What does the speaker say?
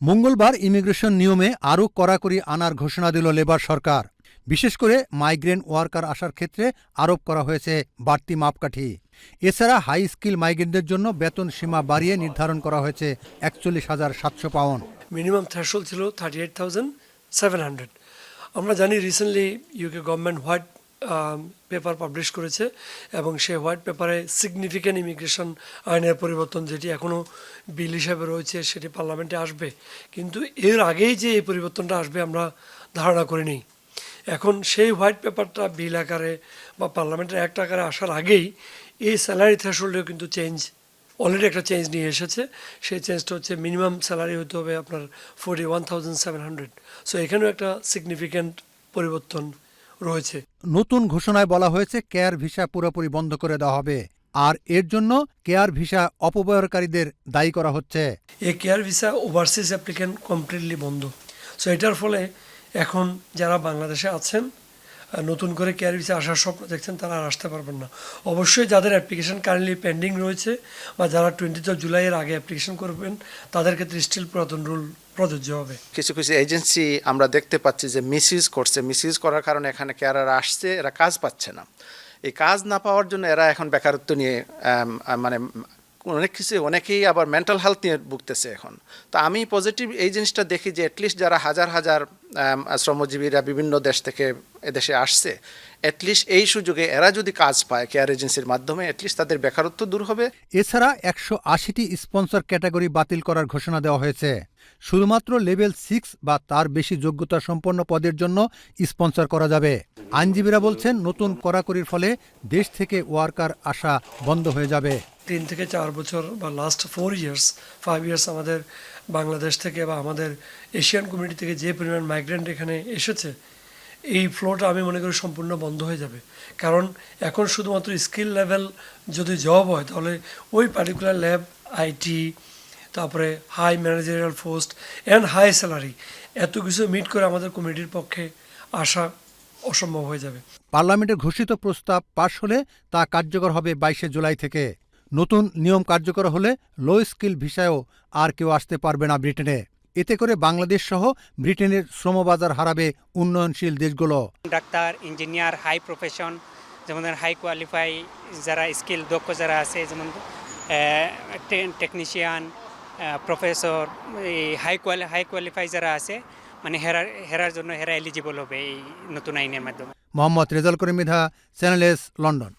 মঙ্গলবার ইমিগ্রেশন নিয়মে আরও কড়াকড়ি আনার ঘোষণা দিল লেবার সরকার। বিশেষ করে মাইগ্রেন ওয়ার্কার আসার ক্ষেত্রে আরোপ করা হয়েছে বাড়তি মাপকাঠি। এছাড়া হাই স্কিল মাইগ্রেনদের জন্য বেতন সীমা বাড়িয়ে নির্ধারণ করা হয়েছে একচল্লিশ হাজার সাতশো পাউন্ড। মিনিমাম থ্রেশল ছিল thirty eight thousand seven hundred আমরা জানি recently UK government white paper publish করেছে এবং সেই হোয়াইট পেপারে সিগনিফিক্যান্ট ইমিগ্রেশন আইনের পরিবর্তন যেটি এখনও বিল হিসাবে রয়েছে সেটি পার্লামেন্টে আসবে। কিন্তু এর আগেই যে এই পরিবর্তনটা আসবে আমরা ধারণা করিনি। এখন সেই হোয়াইট পেপারটা বিল আকারে বা পার্লামেন্টের অ্যাক্ট আকারে আসার আগেই এই স্যালারি থ্রেশোল্ডেও কিন্তু চেঞ্জ অলরেডি একটা চেঞ্জ নিয়ে এসেছে। সেই চেঞ্জটা হচ্ছে মিনিমাম স্যালারি হতে হবে আপনার forty one thousand seven hundred so এখানেও একটা সিগনিফিক্যান্ট পরিবর্তন রয়েছে। নতুন ঘোষণায় বলা হয়েছে, কেয়ার ভিসা পুরোপুরি বন্ধ করে দেওয়া হবে। আর এর জন্য কেয়ার ভিসা অপব্যয়কারীদের দায়ী করা হচ্ছে। এই care visa overseas applicant completely বন্ধ। সো এটার ফলে এখন যারা বাংলাদেশে আছেন নতুন করে কেয়ার ভিসা আসার স্বপ্ন দেখছেন তারা আর আসতে পারবেন না। অবশ্যই যাদের অ্যাপ্লিকেশন কারেন্টলি পেন্ডিং রয়েছে বা যারা টোয়েন্টিথ জুলাইয়ের আগে অ্যাপ্লিকেশন করবেন তাদের ক্ষেত্রে স্টিল পুরাতন রুল প্রযোজ্য হবে। কিছু কিছু এজেন্সি আমরা দেখতে পাচ্ছি যে মিসইউজ করছে। মিসইউজ করার কারণে এখানে কেয়ারার আসছে, এরা কাজ পাচ্ছে না। এই কাজ না পাওয়ার জন্য এরা এখন বেকারত্ব নিয়ে মানে অনেক কিছু, অনেকেই আবার মেন্টাল হেলথ নিয়ে ভুগতেছে এখন। তো আমি পজিটিভ এই জিনিসটা দেখি যে অ্যাটলিস্ট যারা হাজার হাজার শ্রমজীবীরা বিভিন্ন দেশ থেকে এদেশে আসছে অ্যাটলিস্ট এই সুযোগে এরা যদি কাজ পায় কেয়ার এজেন্সির মাধ্যমে অ্যাটলিস্ট তাদের বেকারত্ব দূর হবে। এছাড়া একশো আশিটি স্পন্সর ক্যাটাগরি বাতিল করার ঘোষণা দেওয়া হয়েছে। শুধুমাত্র লেভেল সিক্স বা তার বেশি যোগ্যতা সম্পন্ন পদের জন্য স্পন্সর করা যাবে। আইনজীবীরা বলছেন, নতুন কড়াকড়ির ফলে দেশ থেকে ওয়ার্কার আসা বন্ধ হয়ে যাবে। তিন থেকে চার বছর বা last four years five years আমাদের বাংলাদেশ থেকে বা আমাদের এশিয়ান কমিউনিটি থেকে যে পরিমাণ মাইগ্রেন্ট এখানে এসেছে, এই ফ্লোটা আমি মনে করি সম্পূর্ণ বন্ধ হয়ে যাবে। কারণ এখন শুধুমাত্র স্কিল লেভেল যদি জব হয়, তাহলে ওই পার্টিকুলার ল্যাব আইটি তারপরে high managerial post and high salary এত কিছু মিট করে আমাদের কমিউনিটির পক্ষে আসা অসম্ভব হয়ে যাবে। পার্লামেন্টের ঘোষিত প্রস্তাব পাশ হলে তা কার্যকর হবে বাইশে জুলাই থেকে। নতুন নিয়ম কার্যকর হলে লো স্কিল ভিসায়ও আর কেউ আসতে পারবে না ব্রিটেনে। এতে করে বাংলাদেশ সহ ব্রিটেনের শ্রমবাজার হারাবে উন্নয়নশীল দেশগুলো। ডাক্তার ইঞ্জিনিয়ার হাই প্রফেশন যেমন হাই কোয়ালিফাই যারা স্কিল দক্ষ যারা আছে যেমন টেকনিশিয়ান প্রফেসর এই হাই কোয়ালি হাই কোয়ালিফাই যারা আছে মানে হেরার হেরার জন্য হেরা এলিজিবল হবে এই নতুন আইনের মাধ্যমে। Mohammad Rezaul Karim Mridha channel S London.